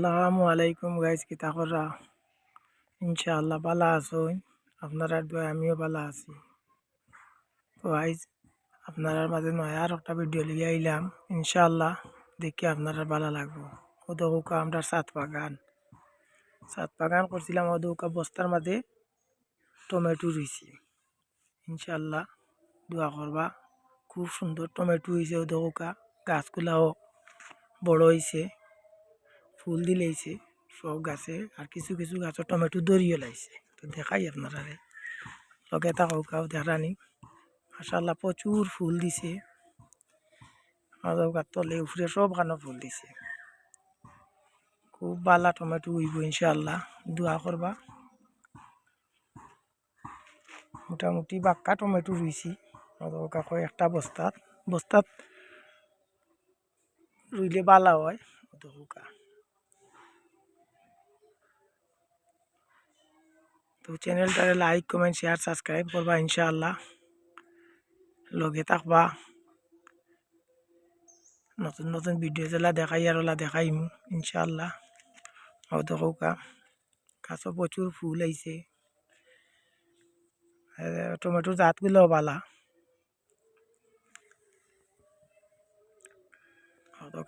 আসসালামু আলাইকুম গাইজ কিতা করা ইনশাআল্লাহ ভালো আছেন আপনারা দোয়া, আমিও ভালো আছি। তো গাইজ আপনার মাঝে নয় আর একটা ভিডিও লিয়ে আইলাম। ইনশাআল্লাহ দেখি আপনারা ভালো লাগবো। ওদৌকা আমরা সাত বাগান। সাত বাগান করছিলাম ওদৌকা বস্তার মাঝে টমেটো রয়েছে। ইনশাআল্লাহ দোয়া করবা, খুব সুন্দর টমেটো হয়েছে ওদৌকা গাছগুলাও বড় হয়েছে ফুল দিলেইছে সব গাছে আর কিছু কিছু গাছের টমেটো দরিয়ে লাইছে তো দেখাই আপনারা। লগে থাকাও কাউ দেখানি মাসাল্লাহ প্রচুর ফুল দিছে। গাছ তলে উপরে সব খানো ফুল দিছে। খুব বালা টমেটো হইব ইনশাল্লাহ দোয়া করবা মোটামুটি বাক্কা টমেটো রুইছি মাধব কাকু একটা বস্তাত। বস্তাত রুইলে বালা হয়। দৌকা তো চ্যানেলটারে লাইক কমেন্ট শেয়ার সাবস্ক্রাইব করবা ইনশাআল্লাহ। লগে থাকবা। নতুন নতুন ভিডিও যেলা দেখাই আর ওলা দেখাইম ইনশাআল্লাহ। ও দেখোকা গাছও প্রচুর ফুল আইছে। টমেটোর জাতগুলো বালা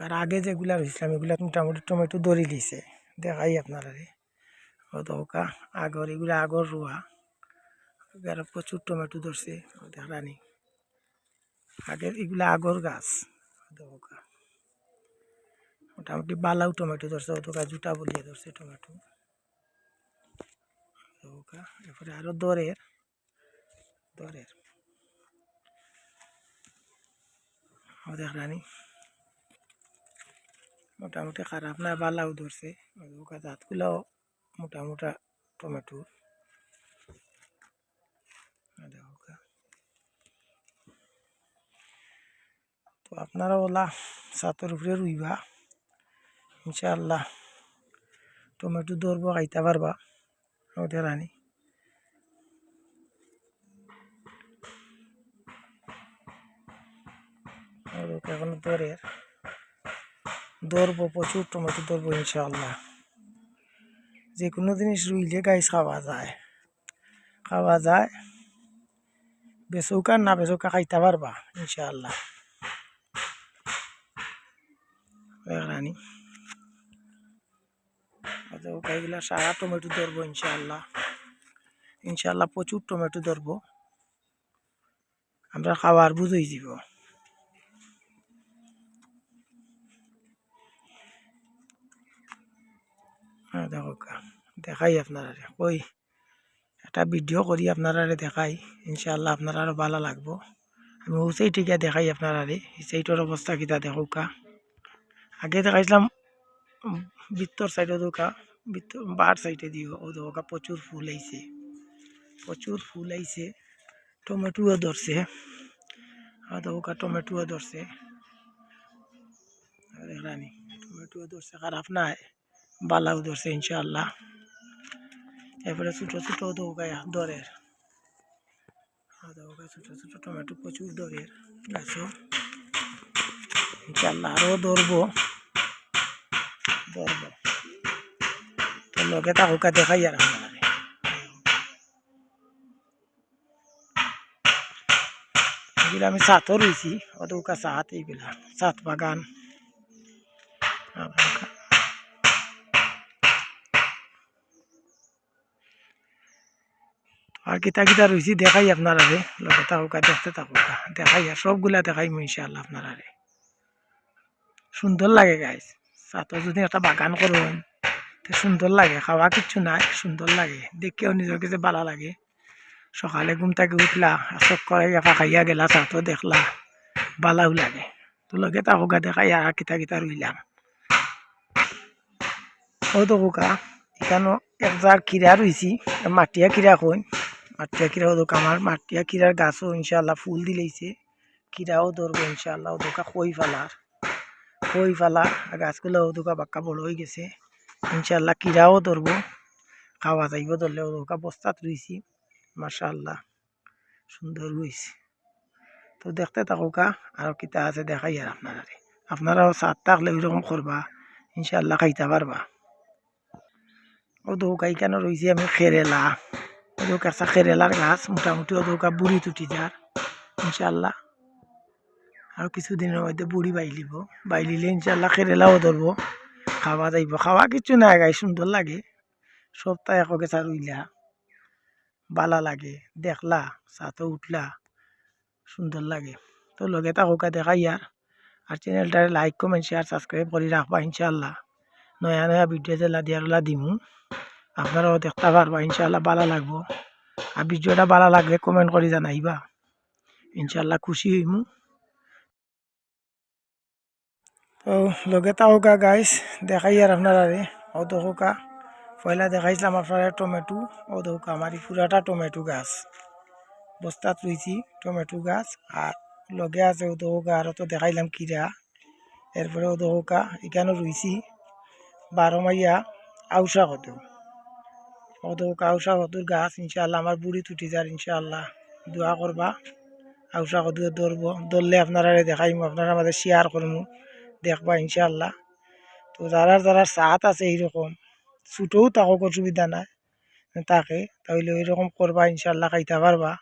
আর আগে যেগুলা রয়েছিলাম এগুলা মোটামুটি টমেটো দড়ি দিছে। দেখাই আপনারা দৌকা আগর এগুলো আগর রোয়া এরা প্রচুর টমেটো ধরছে দেখানি আগের এগুলো আগর গাছ দৌকা মোটামুটি বালাও টমেটো ধরছে ওদোকা জুটা বলিয়ে ধরছে টমেটো। দৌকা এরপরে আরও দরের দরের দেখানি মোটামুটি খারাপ না বালাও ধরছে ওদোকা জাতগুলাও মোটা মোটা টমেটো। তো আপনারা ওলা ছাতের উপরে রুইবা। ইনশাআল্লাহ টমেটো ধরবো, খাইতে পারবা। ওদের রানি এখন দরের ধরবো, প্রচুর টমেটো ধরবো ইনশাআল্লাহ। যে কোনো জিনিস রুইলে গাইস খাওয়া যায়। খাওয়া যায়। বেচৌকা না বেচৌকা খাইতে পারবা, ইনশাআল্লাহ। রানি এগুলা সারা টমেটো ধরবো ইনশাআল্লাহ। ইনশাআল্লাহ প্রচুর টমেটো ধরবো। আমরা খাওয়ার বুঝই দিব। দেখো দেখাই আপনারা কই একটা ভিডিও করি আপনারা দেখাই। ইনশাল্লাহ আপনারা আরও ভালো লাগবো। আমি উচাই টিকা দেখাই আপনারা সেইটার অবস্থা কিতা দেখোকা। আগে দেখাইছিলাম বৃত্তর সাইডে দোকা বৃত্ত বার সাইডে দিও। ও দোকা প্রচুর ফুল আইছে প্রচুর ফুল আইছে টমেটোও ধরছে আর দোকা টমেটোও ধরছে রানি টমেটোও ধরছে খারাপ নাই। বালাও ধরছে, ইনশাআল্লাহ। এরপরে ছোটো ছোটো দৌগায়া দরের। দৌগা ছোটো ছোটো টমেটো প্রচুর দরের গাছও ইনশাআল্লাহ আরও ধরবো। ধরবো। তো লগে তাহুকা দেখাই আর আপনারা এগুলো আমি সাতও রয়েছি ওদৌকা সাত এইগুলা সাত বাগান। আর কিতা কিতা রয়েছি দেখাই আপনারা রে লগে থাকুকা দেখতে থাকুকা। দেখাই সবগুলা দেখাই ইনশাআল্লাহ আপনারা রে সুন্দর লাগে গাইস সাথে যদি একটা বাগান করুন সুন্দর লাগে। খাওয়া কিচ্ছু নাই সুন্দর লাগে। দেখেও নিজের কাছে ভালো লাগে। সকালে ঘুম থেকে উঠলা চক করে এফা খাইয়া গেলা চাতো দেখলা, বালাও লাগে। তো লগে থাকুকা দেখাই আর কিতা কিতা রইলাম ও তো কোকা এখানে এক জার কিরা রয়েছি মাটিয়া কিরা কই মাটিয়া কিরা ওদক আমার মাটিয়া কিরার গাছও ইনশাল্লাহ ফুল দিলেইছে। কিরাও ধরবো ইনশাল্লাহ ওদকা খই ফালার। খই ফালা গাছগুলো ওদকা বাক্কা বড় হয়ে গেছে। ইনশাল্লাহ কিরাও ধরবো। খাওয়া যাইব ধরলে ওদকা বস্তাত রয়েছি মাশাল্লাহ সুন্দর হয়েছে তো দেখতে থাকুকা, আর কিতা আছে দেখাই আর আপনারা আপনারাও সাত থাকলে ওইরকম করবা ইনশাল্লাহ খাইতে পারবা। দৌকাই কেন রয়েছি আমি খেরেলা। ওদের কাছে খেরেলার গাছ মোটামুটি ওদৌকা বুড়ি তুটি যার ইনশাল্লাহ আর কিছুদিনের মধ্যে বুড়ি বাইলিব, বাইলিলে ইনশাল্লাহ খেরেলাও ধরবো, খাওয়া যাইব। খাওয়া কিছু নাই গাই সুন্দর লাগে। সপ্তাহে এক গেছা রইলা বালা লাগে, দেখলা, সাথে উঠলা, সুন্দর লাগে। তো লগে তাকা দেখা ইয়ার আর। চ্যানেলটারে লাইক কমেন্ট শেয়ার সাবস্ক্রাইব করে রাখবা ইনশাল্লাহ নয়া নয়া ভিডিও যেলা দিয়ারলা দিমু আপনারাও দেখতে পারবা ইনশাল্লাহ ভালো লাগবো। আর ভিডিওটা ভালো লাগলে কমেন্ট করে জানাইবা। ইনশাল্লাহ খুশি হইমু। তো লগে তাওকা গাইস দেখাই আর আপনারা রে ও দোকা পয়লা দেখাইছিলাম আপনারা টমেটো। ও দোকা আমার পুরাটা টমেটো গাছ। বস্তাত রয়েছি টমেটো গাছ। আর লগে আছে ও দোকা আর তো দেখাইলাম কিরা। এরপরে ও দোকা এখানেও রয়েছি বারো মাইয়া আউসা কত? ও দোকা আউসা কতুর গাছ ইনশাল্লাহ আমার বুড়ি তুটি যার ইনশাল্লাহ দোয়া করবা। আউসা কত ধরবো। ধরলে আপনারা দেখাইমু, আপনারা আমাদের শেয়ার করমু। দেখবা ইনশাল্লাহ তো যারা যারা সাত আছে এইরকম, ছোটও তাকক অসুবিধা নাই। তাকে তাহলে ওইরকম করবা ইনশাল্লাহ খাইতে পারবা।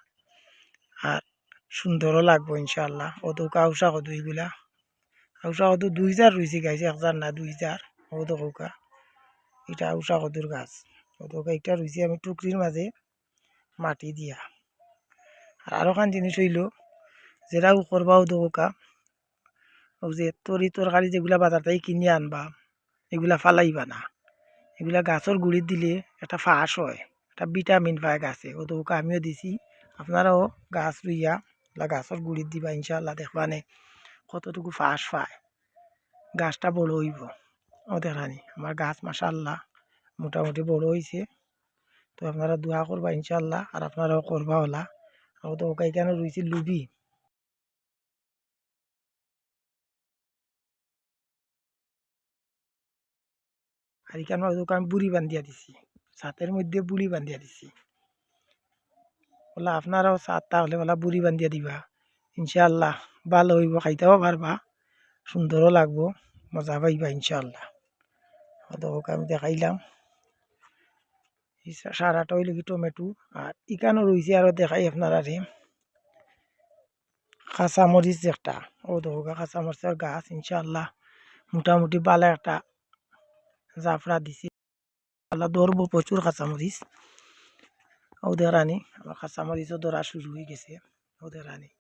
আর সুন্দরও লাগবো ইনশাল্লাহ অত কাউসা কত এইগুলা। আউসা কত দুই জার রয়েছে গাইছে। এক জার না, দুই জার অত কৌকা এটা আউসা কদুর গাছ। অত এটা রয়েছে আমি টুকরির মাঝে মাটি দিয়া। আর আরও খান জিনিস হইল যেটাও করবা অত কৌকা ও যে তরি তরকারি যেগুলা বাজার থেকে কিনে আনবা এগুলা ফালাইবা না। এগুলা গাছের গুড়ির দিলে একটা ফাঁস হয় একটা ভিটামিন পায় গাছে। ও তো ওকে আমিও দিছি আপনারাও গাছ রুইয়া ওলা গাছের গুড়ির দিবা ইনশাল্লাহ দেখবানে কতটুকু ফাঁস পায়। গাছটা বড় হইব। ও দেখানি আমার গাছ মাসাল্লাহ মোটামুটি বড় হয়েছে তো আপনারা দোয়া করবা ইনশাল্লাহ আর আপনারাও করবা ওলা। ও তো ওকে কেন রুইছি লুবি। আর এখানে আমি বুড়ি বান্ধিয়া দিছি। ছাতের মধ্যে বুড়ি বান্ধিয়া দিছি। ওলা, আপনারাও ছাদ তাহলে ওলা বুড়ি বান্ধিয়া দিবা। ইনশাল্লাহ ভালো হইব, খাইতেও পারবা। সুন্দরও লাগবো, মজা পাইবা ইনশাল্লাহ ওদেরকে আমি দেখাইলাম। সারাটা হইল কি টমেটো আর ইকানো রয়েছে আরও দেখাই আপনারা রে কাঁচামরিচ একটা ও দোকা কাঁচামরিচের গাছ ইনশাল্লাহ মোটামুটি বালা একটা জাফরা দিছি। আল্লাহ ধরবো প্রচুর কাঁচামরিচ ওদের রানি আমার কাঁচামরিচও ধরা শুরু হয়ে গেছে। ওদের রানি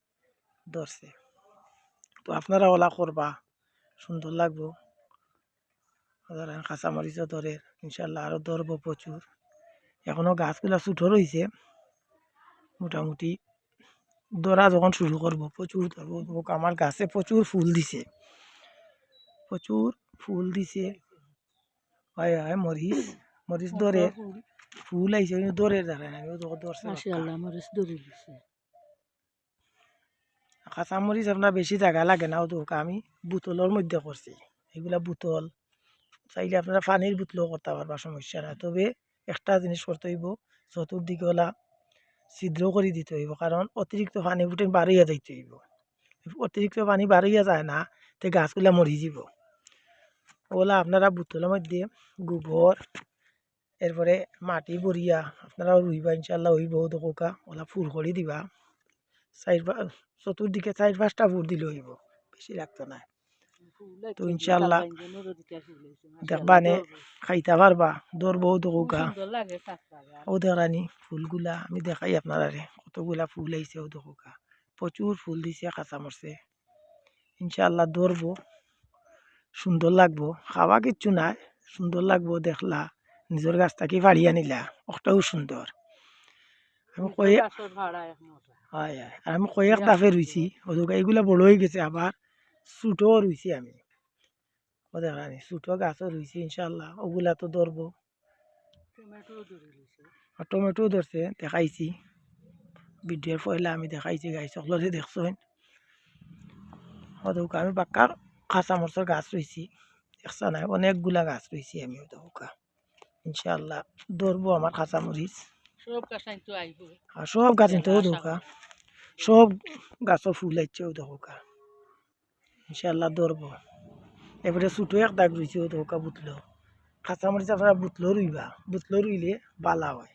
ধরছে তো আপনারা ওলা করবা সুন্দর লাগবো। ওদের কাঁচামরিচও ধরে ইনশাল্লাহ আরও ধরবো প্রচুর এখনও গাছগুলা ছোটো রয়েছে মোটামুটি ধরা যখন শুরু করব প্রচুর ধরবো আমার গাছে প্রচুর ফুল দিছে। প্রচুর ফুল দিছে। হয় হয় মরিচ মরিচ ধরে। ফুল। আইছে ধরে দাঁড়ায় না মরিচ দিছে কাঁচা মরিচ আপনার বেশি জায়গা লাগে না তো আমি বোতলের মধ্যে করছি। এগুলা বোতল। চাইলে আপনারা পানির বোতলও করতে পারবা সমস্যা নাই। তবে একটা জিনিস করতে হইব, চতুর্দিকে ওলা ছিদ্র করে দিতে হইব কারণ অতিরিক্ত পানি উঠে বাড়িয়া যাইতে হইব। অতিরিক্ত পানি বাড়িয়া যায় না, তে গাছগুলা মরি যাব। ওলা আপনারা বোতলের মধ্যে গোবর এরপরে মাটি বরিয়া আপনারা রুইবা ইনশাল্লাহ হইব দোকা ওলা ফুল করে দিবা। চাইর চতুর্দিকে চার পাঁচটা ফুল দিলে হইব বেশি রাখতো না তো ইনশাল্লাহ দেখবা নে খাইতে পারবা দৌড়বো দোকা লাগে কাঁচা ও দেখানি ফুলগুলা আমি দেখাই আপনারা কতগুলা ফুল আইছে ও দোকা প্রচুর ফুল দিছে কাঁচা মরছে। ইনশাল্লাহ ধরবো সুন্দর লাগবো। খাওয়া কিচ্ছু নাই সুন্দর লাগবো দেখলা নিজের গাছ থাকি ফাড়ি আনিলা? ওটাও সুন্দর। আমি কয়ে এক হয় হয়। আর আমি কয়েক দাফে রুইছি ওদুকা এইগুলা বড় হয়ে গেছে আবার। ছোটও রুইছি আমি। দেখানি ছোটো গাছও রুইছি ইনশাল্লাহ ওগুলা তো ধরবো টমেটো আর টমেটো ধরছে দেখাইছি। ভিডিওর পয়লা আমি দেখাইছি গাই সকলরে দেখছেন ওদৌকা আমি পাক্কা কাঁচা মরচর গাছ রয়েছি দেখছা নাই অনেকগুলা গাছ রয়েছি আমি ওদৌকা ইনশাল্লাহ ধরবো আমার কাঁচা মরিচ সব আইব আর সব গাছ সব গাছও ফুল আইছে ওদৌকা ইনশাল্লাহ ধরবো। এবারে ছোটো এক দাগ রয়েছে ওদৌকা বুতলো। কাঁচামরিচ আপনারা বুতলো রুইবা। বুতলো রুইলে বালা হয়।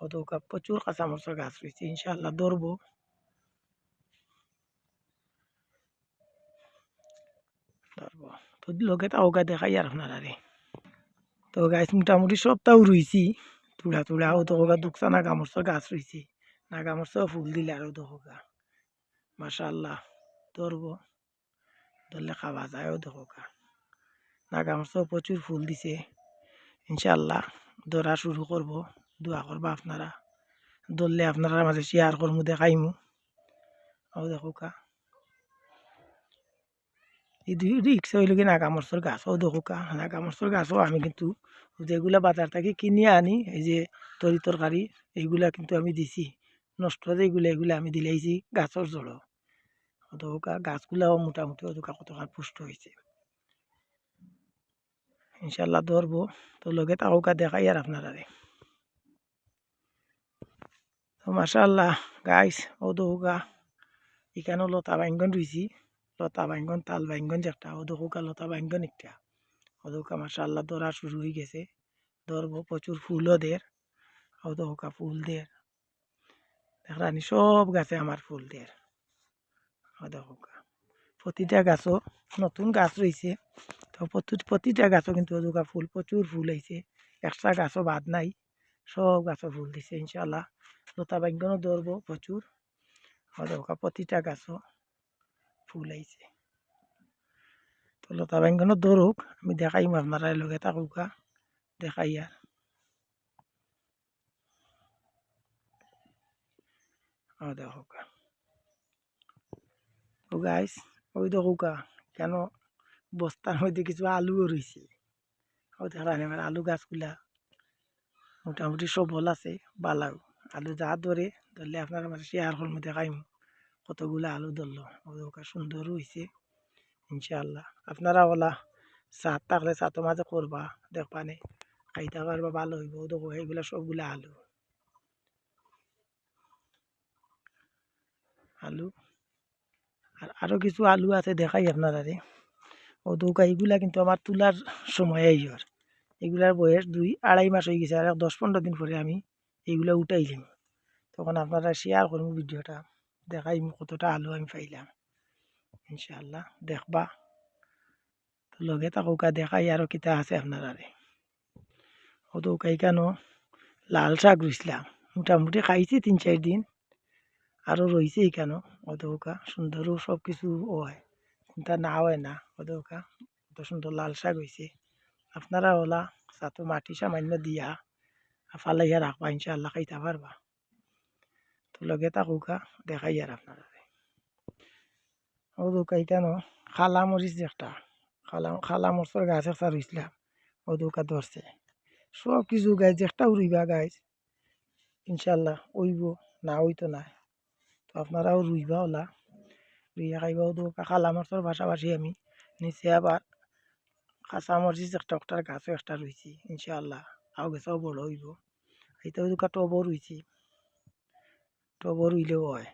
হয়তো প্রচুর কাঁচামরিচের গাছ রয়েছে ইনশাল্লাহ ধরবো। ধরবো। তো লোকে তাওকা দেখাই আর আপনারা রে। তো গাছ মোটামুটি সবটাও রুইছি। তুলা তুলা ও তো দুকসা নাগামরচর গাছ রয়েছে নাগামরচর ফুল দিলে আরও দোকা মাশাল্লাহ ধরবো। ধরলে খাওয়া যায়ও দোকা নাগামরচর প্রচুর ফুল দিছে। ইনশাল্লাহ ধরা শুরু করব, দোয়া করবা আপনারা। ধরলে আপনারা মাঝে শেয়ার করমু, দেখাইমু। ও দেখোকা এই দুই রিক্সা হইল কি নাগামরচর গাছ, ও দেখোকা নাগামরচর গাছও আমি কিন্তু যেগুলা বাজার থেকে কিনে আনি, এই যে তরি তরকারি, এইগুলা কিন্তু আমি দিছি। নষ্ট যেগুলো এগুলো আমি দিলেইছি গাছর জড়ো। অতকা গাছগুলাও মোটামুটি অতকা কতখান পুষ্ট হয়েছে ইনশাল্লাহ ধরবো, তো লগে তাওকা দেখাই আর আপনারা তো মাশাল্লাহ গাইস ও দৌকা এখানেও লতা বাইঙ্গন রয়েছি লতা বাইঙ্গন, তাল বাইঙ্গন যেটা ও লতা বাইঙ্গন একটা। ও দৌকা মাশাল্লাহ ধরা শুরু হয়ে গেছে। ধরবো, প্রচুর ফুলও দের ও দৌকা ফুল দের দেখরানি সব গাছে আমার ফুল দের ও দৌকা প্রতিটা গাছও নতুন গাছ রয়েছে। তো প্রতি- প্রতিটা গাছও কিন্তু ওদুকা ফুল, প্রচুর ফুল হয়েছে। এক্সট্রা গাছও বাদ নাই। সব গাছও ফুল দিছে ইনশাল্লাহ লতা বাগ্যনও ধরবো প্রচুর। ওদুকা প্রতিটা গাছও ফুল হয়েছে। তো লতা বাগ্যনও ধরুক, আমি দেখাইম আপনারা লগে থাকুকা দেখাই আর। ও দেখুকা ও গাইস ওই তো দেখুকা কেন? বস্তার মধ্যে কিছু আলুও রয়েছে ও দেখানি আমার আলু গাছগুলা। মোটামুটি সব সবল আছে, বালাও। আলু যা ধরে ধরলে আপনার আমার শেয়ার করব দেখাইম কতগুলো আলু ধরলো ওকা সুন্দর হয়েছে ইনশাল্লাহ আপনারা ওলা সাত থাকলে সাতও মাঝে করবা দেখবানে। খাইতে পারবা ভালো হইব দেখো এইগুলা সবগুলা আলু। আলু? আর আরও কিছু আলু আছে দেখাই আপনারা রে ও দৌকা এইগুলা কিন্তু আমার তোলার সময় আইয়র এগুলার বয়স দুই আড়াই মাস হয়ে গেছে, আর দশ পনেরো দিন পরে আমি এইগুলা উঠাইলাম তখন আপনারা শেয়ার করব ভিডিওটা, দেখাই কতটা আলু আমি পাইলাম। ইনশাল্লাহ দেখবা। তো লগে তাকৌকা দেখাই আরও কিতা আছে আপনারা রে ও দৌকা কেন লাল শাক রুইছিলাম। মোটামুটি খাইছি তিন চার দিন। আরও রয়েছে এখানেও অদৌকা সুন্দরও সব কিছু হয়। চিন্তা না হয় না অদৌকা অত সুন্দর লাল শাক হয়েছে আপনারা ওলা সাতো মাটি সামান্য দিয়া ফালাইয়া রাখবা ইনশাল্লাহ খাইতে পারবা। তো লগে তাকুকা দেখাই আর আপনারা অদৌকা এখানেও খালা মরিচ একটা। খালা খালা মরচর গাছ একটা রুইছিলাম অদৌকা ধরছে। সব কিছু গাছ একটা উড়িবা গাছ ইনশাল্লাহ ওইব না ওইতো না। তো আপনারাও রুইবা ওলা। রুইয়া খাইবাও তো খালা মাছর পাশাপাশি আমি। নিচে আবার কাঁচা মরিচ একটা একটার গাছও একটা রয়েছি ইনশাআল্লাহ। আও গেছেও বড় হইব। এইটাও দুকা টবও রয়েছি টবও রুইলেও হয়।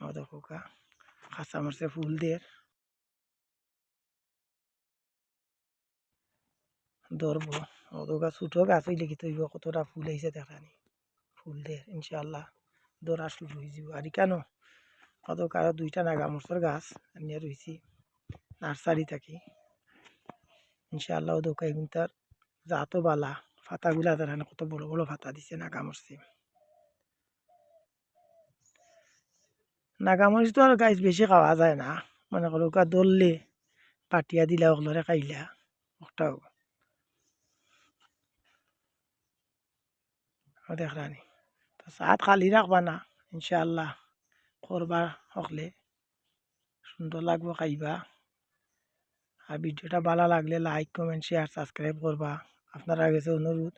আমাদের কোকা কাঁচা মরিচে ফুল দিয়ে ধরবো ওদোকা ছোটো গাছ হইলে কি কতটা ফুল হয়েছে দেখানি ফুল ইনশাল্লাহ ধরা শুরু হয়ে যাব। আর কেন? কত কারও দুইটা নাগামরচর গাছ নিয়ে রয়েছি, নার্সারি থাকি। ইনশাল্লাহ ও দোকাই তার জাতো বালা ফাতাগুলা তারা কত বড় বড় ফাতা দিছে নাগামরচি নাগামরিচ তো আর গাছ বেশি খাওয়া যায় না, মনে করো ওকা দললে পাটিয়া দিলা, ওগুলোরে খাইলা, ওটাও। দেখরানি তো সাত খালি রাখবা না, ইনশাআল্লাহ। করবা হকলে। সুন্দর লাগবো খাইবা। আর ভিডিওটা ভালো লাগলে লাইক কমেন্ট শেয়ার সাবস্ক্রাইব করবা। আপনারা কাছে অনুরোধ।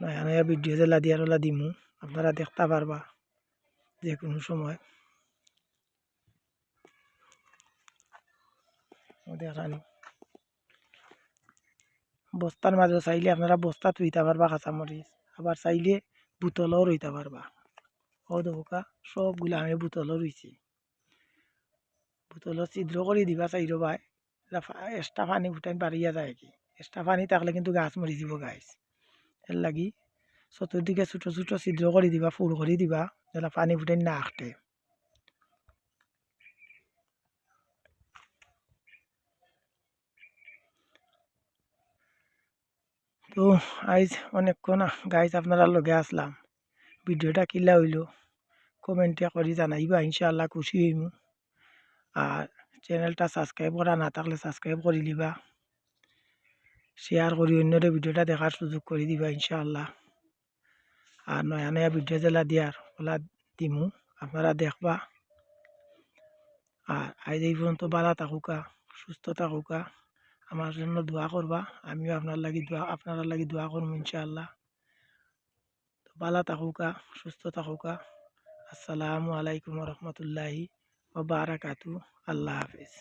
নয়া নয়া ভিডিও জেলা দিয়ার ওলা দিমু আপনারা দেখতে পারবা যে কোনো সময়। দেখানি বস্তার মাঝে চাইলে আপনারা বস্তা তুইতে পারবা কাঁচামরিচ আবার চাইলে বোতলও রইতে পারবা ও দোকা সবগুলো আমি বোতলও রইছি বোতল ছিদ্র করে দিবা চাইর ভাই এক্সট্রা পানি ফুটাইন পারিয়া যায় কি। এক্সট্রা পানি থাকলে কিন্তু গাছ মরি দিব গাছ এর লাগি চতুর্দিকে ছোটো ছোটো ছিদ্র করে দিবা, ফুল করে দিবা যেন পানি ফুটাইন না আটে তো আইজ অনেকক্ষণ গাইজ আপনারা লগে আসলাম। ভিডিওটা কিলা হইল কমেন্টে করে জানাইবা, ইনশাআল্লাহ খুশি হইমু। আর চ্যানেলটা সাবস্ক্রাইব করা না থাকলে সাবস্ক্রাইব করে দিবা। শেয়ার করি অন্যরে ভিডিওটা দেখার সুযোগ করে দিবা, ইনশাআল্লাহ। আর নয়া নয়া ভিডিও জেলা দিয়ার ওলা দিমু, আপনারা দেখবা। আর আজ এই পর্যন্ত ভালো থাকুকা সুস্থ থাকুকা আমার জন্য দোয়া করবা, আমিও আপনার লাগি দোয়া, আপনার লাগি দোয়া করব ইনশাআল্লাহ। তো ভালো থাকুকা, সুস্থ থাকুকা। আসসালামু আলাইকুম রহমতুল্লাহি বারাকাতু আল্লাহ হাফিজ।